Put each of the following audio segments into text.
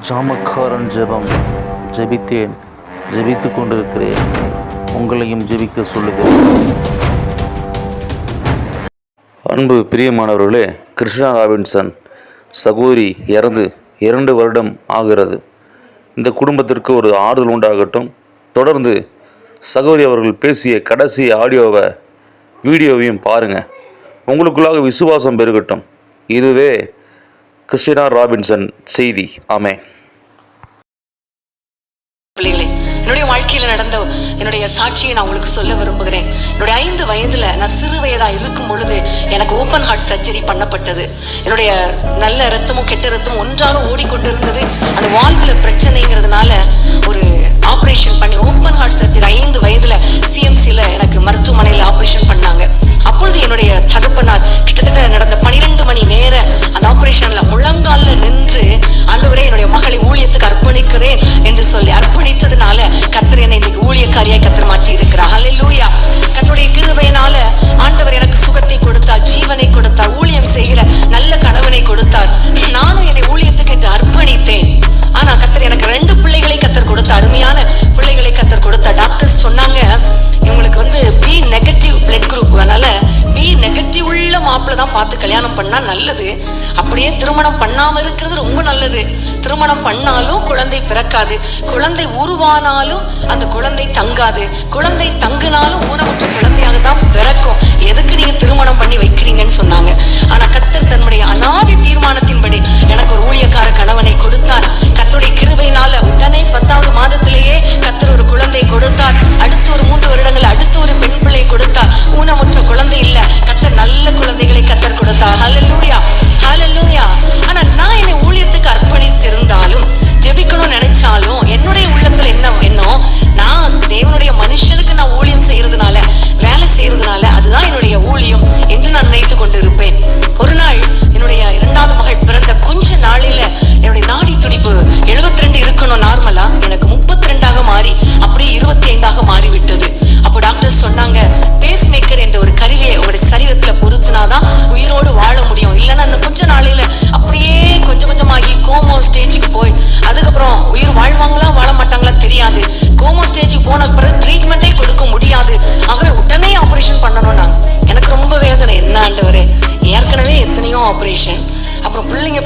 ஜாமக்காரன் ஜெபம் ஜெபித்தேன் ஜெபித்து கொண்டிருக்கிறேன். உங்களையும் ஜெபிக்க சொல்லுகிறேன். அன்பு பிரியமானவர்களே கிருஷ்ணா ராபின்சன் சகோதரி இறந்து இரண்டு வருடம் ஆகிறது. இந்த குடும்பத்திற்கு ஒரு ஆறுதல் உண்டாகட்டும். தொடர்ந்து சகோதரி அவர்கள் பேசிய கடைசி ஆடியோவை வீடியோவையும் பாருங்கள் உங்களுக்குள்ளாக விசுவாசம் பெருகட்டும். இதுவே கிறிஸ்டினா ராபின்சன் செய்தி. ஆமே என்னுடைய வாழ்க்கையில நடந்த என்னுடைய சாட்சியை நான் உங்களுக்கு சொல்ல விரும்புகிறேன். என்னுடைய ஐந்து வயதுல நான் சிறு வயதா இருக்கும் பொழுது எனக்கு ஓப்பன் ஹார்ட் சர்ஜரி பண்ணப்பட்டது. என்னுடைய நல்ல ரத்தமும் கெட்ட ரத்தமும் ஒன்றாக ஓடிக்கொண்டிருந்தது. அந்த வால்வுல பிரச்சனைங்கிறதுனால ஒரு ஆபரேஷன் கொடுத்தார். நானும் என்னை ஊழியத்துக்கு என்று அர்ப்பணித்தேன். ஆனா கத்தர் எனக்கு ரெண்டு பிள்ளைகளை கத்தர் கொடுத்த அருமையான பிள்ளைகளை கத்தர் கொடுத்த டாக்டர்ஸ் சொன்னாங்க இவங்களுக்கு வந்து பி நெகட்டிவ் பிளட் குரூப் அதனால பி நெகட்டிவ் உள்ள மாப்பிள்ள தான் பார்த்து கல்யாணம் பண்ணா நல்லது. அப்படியே திருமணம் பண்ணாம இருக்கிறது ரொம்ப நல்லது. திருமணம் பண்ணாலும் குழந்தை பிறக்காது. குழந்தை உருவானாலும் அந்த குழந்தை தங்காது. குழந்தை தங்கினாலும் ஊனமுற்ற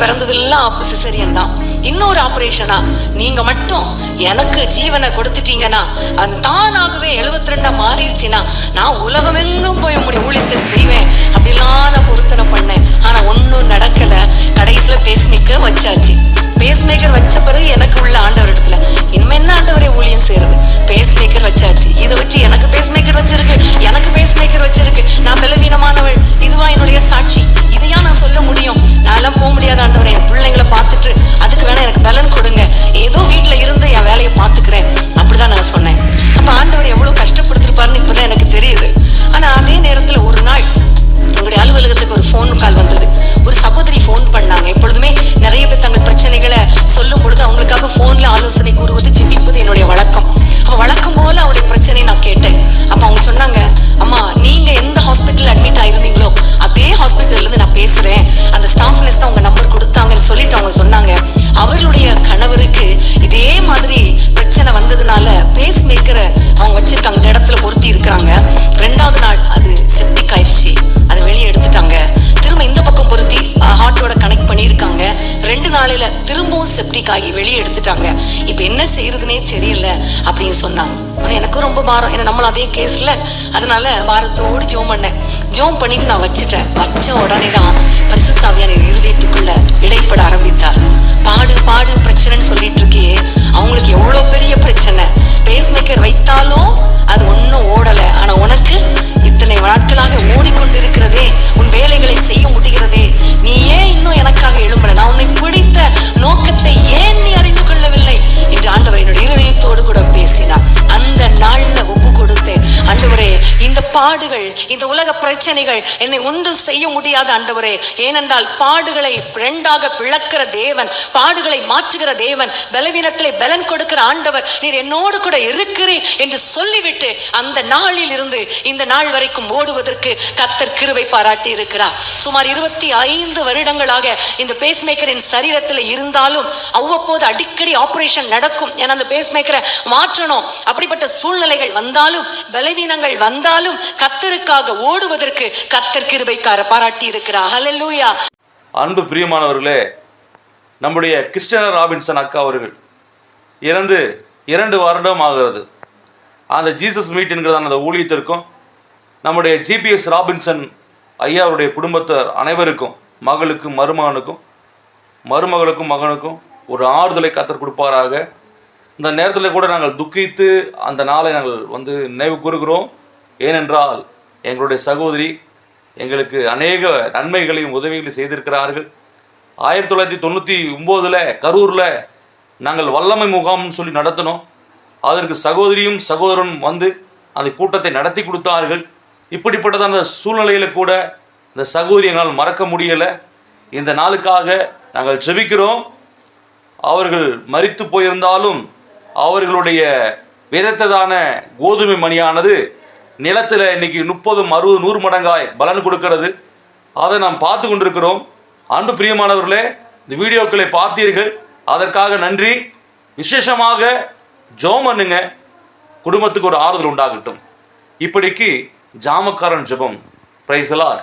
பிறந்ததெல்லாம் சிசரியன் தான் இன்னொரு ஆபரேஷனா நீங்க மட்டும் எனக்கு ஜீவனை கொடுத்துட்டீங்கன்னா அது தானாகவே எழுபத்தி ரெண்டா மாறிடுச்சுன்னா நான் உலகமெங்கும் போய் முடி ஊழியத்தை செய்வேன். அப்படிலாம் நான் பொருத்தனை பண்ணேன். ஆனா ஒன்றும் நடக்கல. கடைசியில பேஸ்மேக்கர் வச்சாச்சு. பேஸ் மேக்கர் வச்ச பிறகு எனக்கு ஆண்டவரை என் பிள்ளைங்களை பார்த்துட்டு அதுக்கு வேணா எனக்கு பலன் கொடுங்க. ஏதோ வச்சுட்டாங்க இப்போ என்ன செய்யறதுன்னே தெரியல அப்படின்னு சொன்னாங்க. எனக்கும் ரொம்ப பாரம். ஏன்னா நம்மளும் அதே கேஸ்ல அதனால வாரத்தோடு ஜோம் பண்ணேன். ஜோம் பண்ணிட்டு நான் வச்சுட்டேன். வச்ச உடனே தான் பரிசுத்தாவியான இருதயத்துக்குள்ள இடை பாடுகள் இந்த உலக பிரச்சனைகள் என்னை ஒன்றும் செய்ய முடியாது ஆண்டவரே. ஏனென்றால் பாடுகளை ரெண்டாக பிளக்கிற தேவன் பாடுகளை மாற்றுகிற தேவன் பலவீனத்திலே பலன் கொடுக்கிற ஆண்டவர் நீர் என்னோடு கூட இருக்கிறேன் என்று சொல்லிவிட்டு அந்த நாளில் இருந்து இந்த நாள் வரைக்கும் ஓடுவதற்கு கத்தர் கிருவை பாராட்டி இருக்கிறார் சுமார் இருபத்தி ஐந்து வருடங்களாக இந்த பேஸ்மேக்கரின் சரீரத்தில் இருந்தாலும் அவ்வப்போது அடிக்கடி ஆபரேஷன் நடக்கும். ஏன்னா அந்த பேஸ்மேக்கரை மாற்றணும். அப்படிப்பட்ட சூழ்நிலைகள் வந்தாலும் பலவீனங்கள் வந்தாலும் கத்தருக்காக ஓடுவதற்கு கத்தர் கிருபைக்கார பாராட்டி இருக்கிறார் ஹalleluya அன்பு பிரியமானவர்களே நம்முடைய கிறிஸ்டன ராபின்சன் அக்கா அவர்கள் இறந்து இரண்டு வருடம் ஆகிறது. அந்த ஜீசஸ் மீட் அந்த ஊழியத்திற்கும் நம்முடைய ஜிபிஎஸ் ராபின்சன் ஐயா அவருடைய குடும்பத்தார் அனைவருக்கும் மகளுக்கும் மருமகனுக்கும் மருமகளுக்கும் மகனுக்கும் ஒரு ஆறுதலை கத்தர் கொடுப்பாராக. இந்த நேரத்தில் கூட நாங்கள் துக்கித்து அந்த நாளை நாங்கள் வந்து நினைவு கூறுகிறோம். ஏனென்றால் எங்களுடைய சகோதரி எங்களுக்கு அநேக நன்மைகளையும் உதவிகளையும் செய்திருக்கிறார்கள். ஆயிரத்தி தொள்ளாயிரத்தி தொண்ணூற்றி ஒம்போதில் கரூரில் நாங்கள் வல்லமை முகாம்னு சொல்லி நடத்தினோம். அதற்கு சகோதரியும் சகோதரனும் வந்து அந்த கூட்டத்தை நடத்தி கொடுத்தார்கள். இப்படிப்பட்டதான சூழ்நிலையில் கூட இந்த சகோதரி எங்களால் மறக்க முடியலை. இந்த நாளுக்காக நாங்கள் ஜெபிக்கிறோம் அவர்கள் மறித்து போயிருந்தாலும் அவர்களுடைய விதைத்ததான கோதுமை மணியானது நிலத்தில் இன்னைக்கு முப்பதும் அறுபது நூறு மடங்காய் பலன் கொடுக்கிறது. அதை நாம் பார்த்து கொண்டிருக்கிறோம். அன்பு பிரியமானவர்களே இந்த வீடியோக்களை பார்த்தீர்கள். அதற்காக நன்றி. விசேஷமாக ஜோம் பண்ணுங்க. குடும்பத்துக்கு ஒரு ஆறுதல் உண்டாகட்டும். இப்படிக்கு ஜாமக்காரன் ஜெபம். பிரைசலார்